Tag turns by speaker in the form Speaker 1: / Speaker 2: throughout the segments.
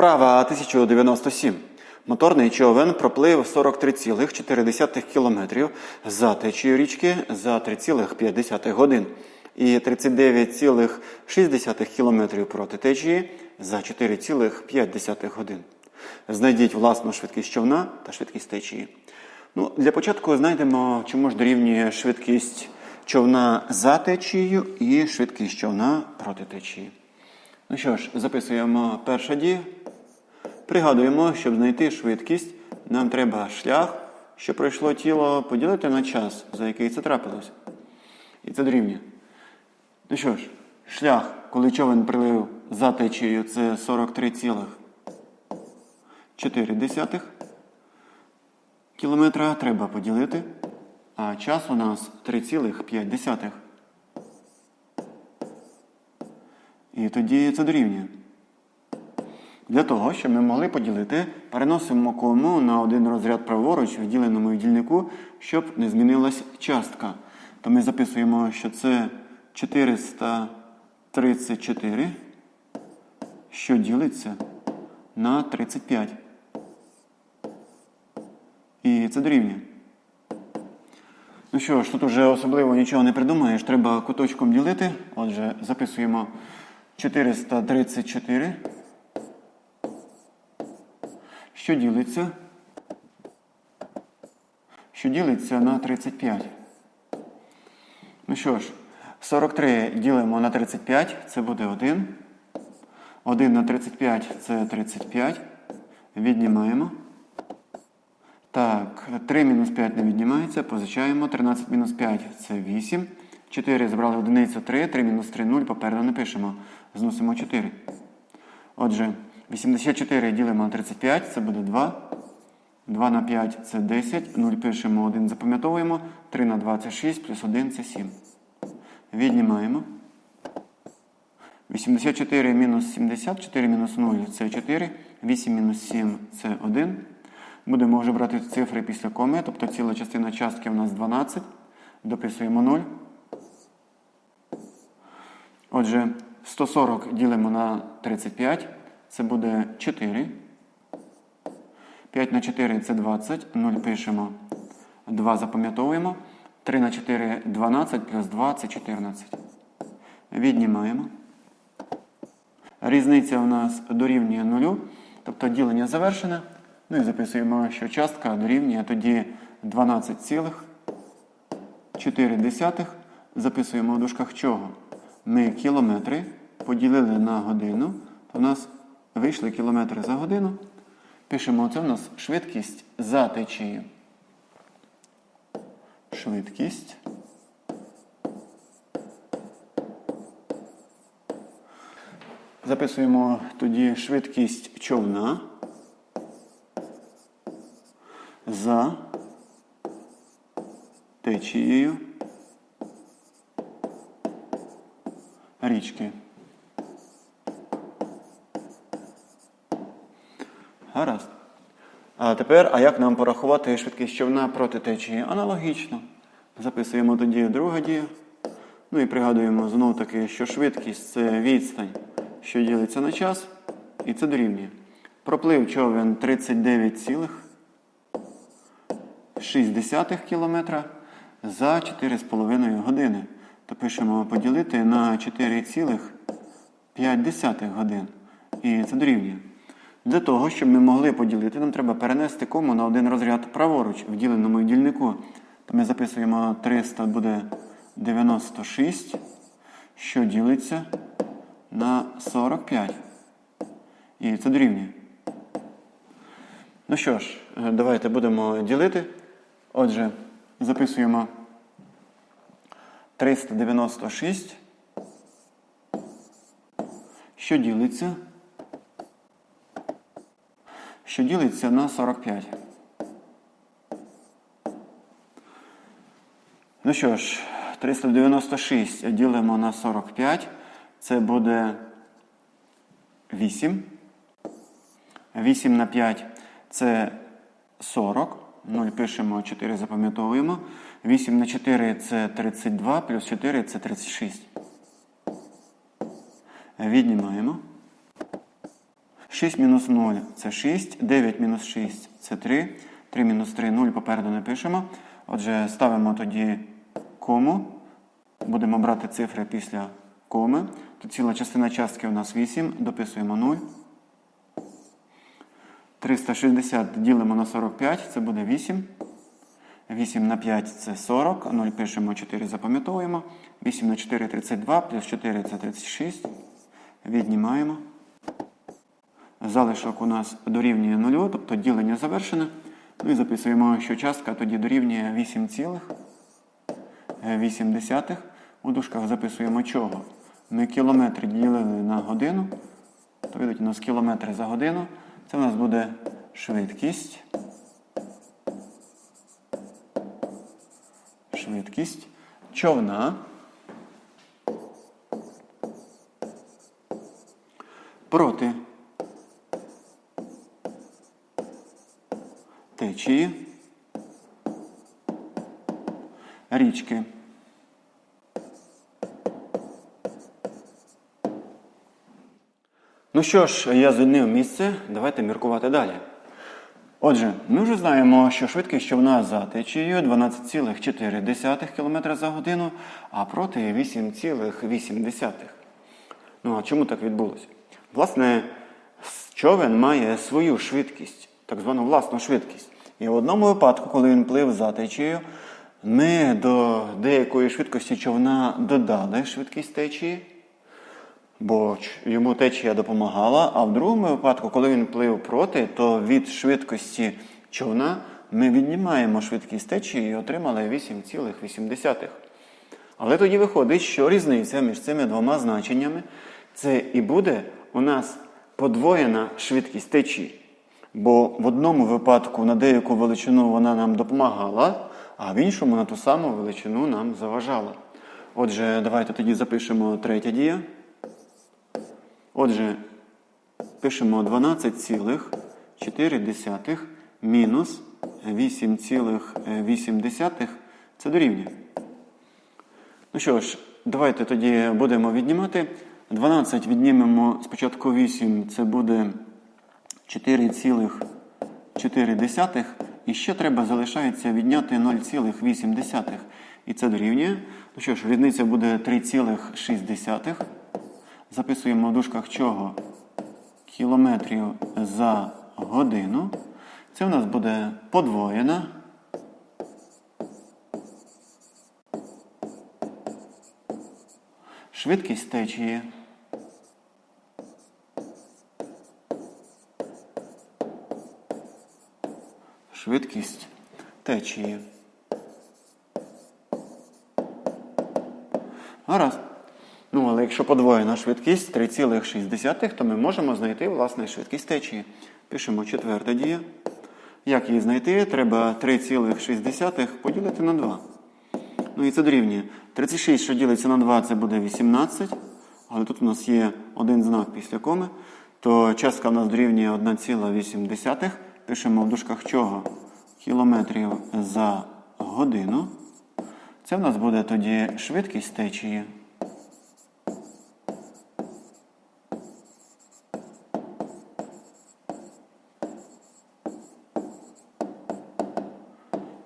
Speaker 1: Вправа 1097. Моторний човен проплив 43,4 км за течією річки за 3,5 годин і 39,6 км проти течії за 4,5 годин. Знайдіть власну швидкість човна та швидкість течії. Ну, для початку знайдемо, чому ж дорівнює швидкість човна за течією і швидкість човна проти течії. Ну що ж, записуємо перша дія. Пригадуємо, щоб знайти швидкість, нам треба шлях, що пройшло тіло, поділити на час, за який це трапилось. І це дорівнює. Ну що ж, шлях, коли човен прилив за течією, це 43,4 кілометра треба поділити, а час у нас 3,5. І тоді це дорівнює. Для того, щоб ми могли поділити, переносимо кому на один розряд праворуч в діленому дільнику, щоб не змінилась частка. То ми записуємо, що це 434, що ділиться на 35. І це дорівнює. Ну що ж, тут вже особливо нічого не придумаєш, треба куточком ділити. Отже, записуємо 434. Що ділиться? Що ділиться на 35. Ну що ж, 43 ділимо на 35, це буде 1. 1 на 35 це 35. Віднімаємо. Так, 3 мінус 5 не віднімається, позичаємо. 13 мінус 5 це 8. 4 збрали одиницю 3, 3 мінус 3 0, попереду не пишемо. Зносимо 4. Отже, 84 ділимо на 35, це буде 2. 2 на 5 це 10. 0 пишемо, 1 запам'ятовуємо. 3 на 2 це 6, плюс 1 це 7. Віднімаємо. 84 мінус 70, 4 мінус 0 це 4. 8 мінус 7 це 1. Будемо вже брати цифри після коми, тобто ціла частина частки у нас 12. Дописуємо 0. Отже, 140 ділимо на 35. Це буде 4. 5 на 4 це 20. 0 пишемо. 2 запам'ятовуємо. 3 на 4 12 плюс 2 це 14. Віднімаємо. Різниця у нас дорівнює 0. Тобто ділення завершене. Ну і записуємо, що частка дорівнює тоді 12,4. Записуємо в дужках чого? Ми кілометри поділили на годину, в нас вийшли кілометри за годину. Пишемо, це в нас швидкість за течією. Швидкість. Записуємо тоді швидкість човна за течією річки. Гаразд. А тепер, а як нам порахувати швидкість човна проти течії? Аналогічно. Записуємо тоді друга дія. Ну і пригадуємо знову таки, що швидкість це відстань, що ділиться на час, і це дорівнює. Проплив човен 39,6 км за 4,5 години. То пишемо поділити на 4,5 годин. І це дорівнює. Для того, щоб ми могли поділити, нам треба перенести кому на один розряд праворуч в діленому дільнику. То ми записуємо 300 буде 96, що ділиться на 45. І це дорівнює. Ну що ж, е, давайте будемо ділити. Отже, записуємо 396, що ділиться що ділиться на 45. Ну що ж, 396 ділимо на 45. Це буде 8. 8 на 5 це 40. 0 пишемо, 4 запам'ятовуємо. 8 на 4 це 32, плюс 4 це 36. Віднімаємо. 6 мінус 0 це 6, 9 мінус 6 це 3, 3 мінус 3 0 попереду не пишемо. Отже, ставимо тоді кому. Будемо брати цифри після коми. Тут ціла частина частки у нас 8, дописуємо 0. 360 ділимо на 45, це буде 8. 8 на 5 це 40, 0 пишемо 4, запам'ятовуємо. 8 на 4 32, плюс 4 це 36. Віднімаємо. Залишок у нас дорівнює 0, тобто ділення завершене. Ну і записуємо, що частка тоді дорівнює 8,8. У дужках записуємо чого? Ми кілометри ділили на годину, то вийдуть у нас кілометри за годину. Це у нас буде швидкість. Швидкість човна. Проти течії річки. Ну що ж, я звільнив місце, давайте міркувати далі. Отже, ми вже знаємо, що швидкість човна за течією 12,4 км за годину, а проти 8,8. Ну а чому так відбулося? Власне, човен має свою швидкість, так звану власну швидкість. І в одному випадку, коли він плив за течією, ми до деякої швидкості човна додали швидкість течії, бо йому течія допомагала. А в другому випадку, коли він плив проти, то від швидкості човна ми віднімаємо швидкість течії і отримали 8,8. Але тоді виходить, що різниця між цими двома значеннями це і буде у нас подвоєна швидкість течії. Бо в одному випадку на деяку величину вона нам допомагала, а в іншому на ту саму величину нам заважала. Отже, давайте тоді запишемо третя дія. Отже, пишемо 12,4 мінус 8,8. Це дорівнює. Ну що ж, давайте тоді будемо віднімати. 12 віднімемо спочатку 8, це буде 4,4. І ще треба залишається відняти 0,8. І це дорівнює. Ну що ж, різниця буде 3,6. Записуємо в дужках чого? Кілометрів за годину. Це у нас буде подвоєна. Швидкість течії. Швидкість течії. Гаразд. Ну, але якщо подвоєна швидкість 3,6, то ми можемо знайти власне швидкість течії. Пишемо четверта дія. Як її знайти? Треба 3,6 поділити на 2. Ну і це дорівнює. 36, що ділиться на 2, це буде 18. Але тут у нас є один знак після коми. То частка в нас дорівнює 1,8. Пишемо в дужках чого? Кілометрів за годину. Це в нас буде тоді швидкість течії.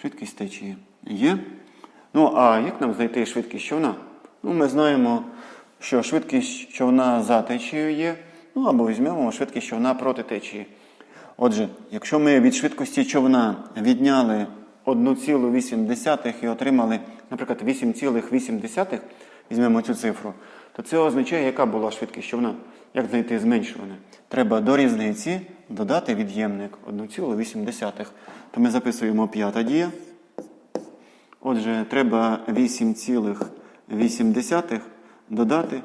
Speaker 1: Швидкість течії є. Ну, а як нам знайти швидкість човна? Ну, ми знаємо, що швидкість човна за течією є, ну або візьмемо швидкість човна проти течії. Отже, якщо ми від швидкості човна відняли 1,8 і отримали, наприклад, 8,8, візьмемо цю цифру, то це означає, яка була швидкість човна. Як знайти зменшуване? Треба до різниці додати від'ємник 1,8. То ми записуємо п'ята дія. Отже, треба 8,8 додати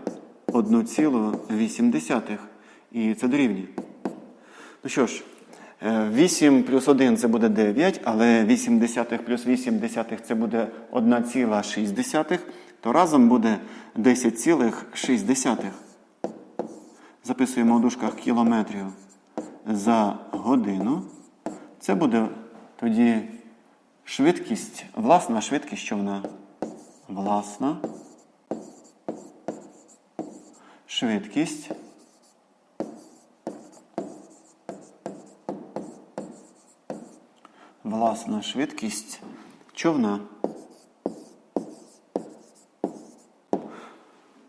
Speaker 1: 1,8. І це дорівнює. Ну що ж, 8 плюс 1 це буде 9, але 8 десятих плюс 8 десятих це буде 1,6, то разом буде 10,6. Записуємо в дужках кілометрів за годину. Це буде тоді швидкість, власна швидкість човна. Власна швидкість власна швидкість човна.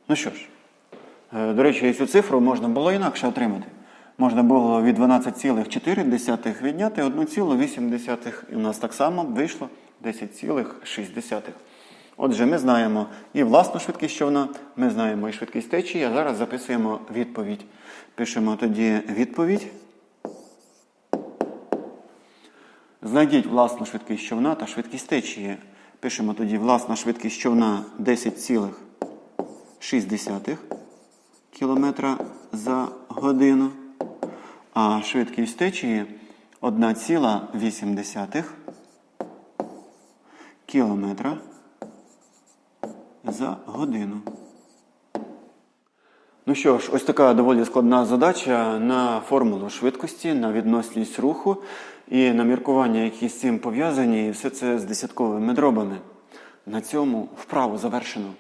Speaker 1: Ну що ж, е, до речі, цю цифру можна було інакше отримати. Можна було від 12,4 відняти 1,8. І у нас так само вийшло 10,6. Отже, ми знаємо і власну швидкість човна, ми знаємо і швидкість течії, а зараз записуємо відповідь. Пишемо тоді відповідь. Знайдіть власну швидкість човна та швидкість течії. Пишемо тоді власна швидкість човна 10,6 км за годину, а швидкість течії 1,8 км за годину. Ну що ж, ось така доволі складна задача на формулу швидкості, на відносність руху і на міркування, які з цим пов'язані, і все це з десятковими дробами. На цьому вправу завершено.